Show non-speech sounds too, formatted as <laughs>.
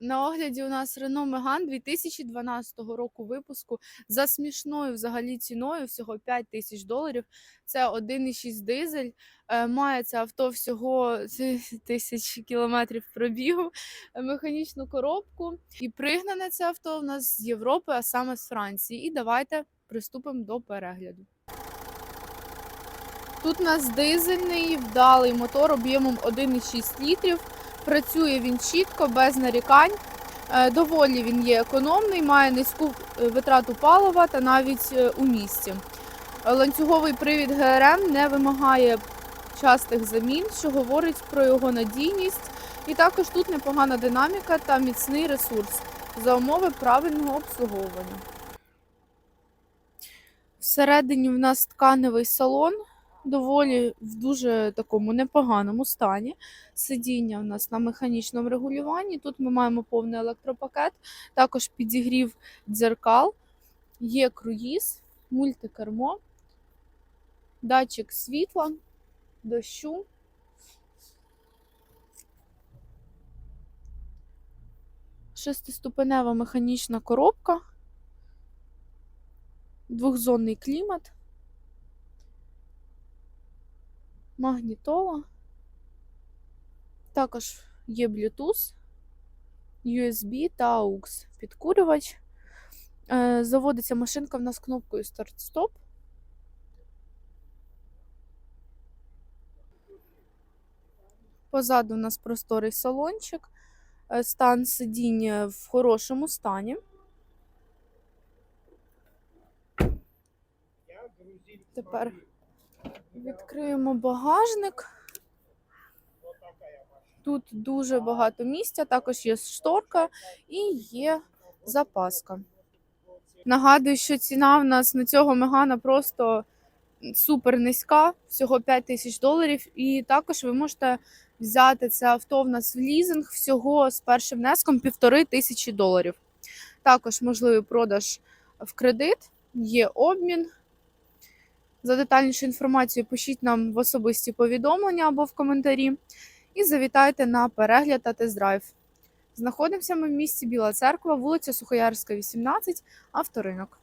На огляді у нас Renault Megane 2012 року випуску за смішною взагалі ціною всього 5 тисяч доларів. Це 1,6 дизель. Е, Має це авто всього <laughs> тисяч кілометрів пробігу, е, механічну коробку. І пригнане це авто у нас з Європи, а саме з Франції. І давайте приступимо до перегляду. Тут у нас дизельний вдалий мотор об'ємом 1,6 літрів. Працює він чітко, без нарікань. Е, Доволі він є економний, має низьку е, витрату палива та навіть е, у місті. Ланцюговий привід ГРМ не вимагає частих замін, що говорить про його надійність. І також тут непогана динаміка та міцний ресурс за умови правильного обслуговування. Всередині в нас тканевий салон, доволі в дуже такому непоганому стані. Сидіння у нас на механічному регулюванні. Тут ми маємо повний електропакет, також підігрів дзеркал, є круїз, мультикермо, датчик світла, дощу. Шестиступенева механічна коробка, двохзонний клімат, магнітола. Також є Bluetooth, USB та AUX підкурювач. Е, Заводиться машинка в нас кнопкою старт-стоп. Позаду у нас просторий салончик. Е, Стан сидіння в хорошому стані. Тепер відкриємо багажник. Тут дуже багато місця, також є шторка і є запаска. Нагадую, що ціна в нас на цього мегана просто супер низька, всього 5 тисяч доларів. І також ви можете взяти це авто в нас в лізинг всього з першим внеском півтори тисячі доларів. Також можливий продаж в кредит, є обмін. За детальнішу інформацію пишіть нам в особисті повідомлення або в коментарі. І завітайте на перегляд та тест-драйв. Знаходимося ми в місті Біла Церква, вулиця Сухоярська, 18, авторинок.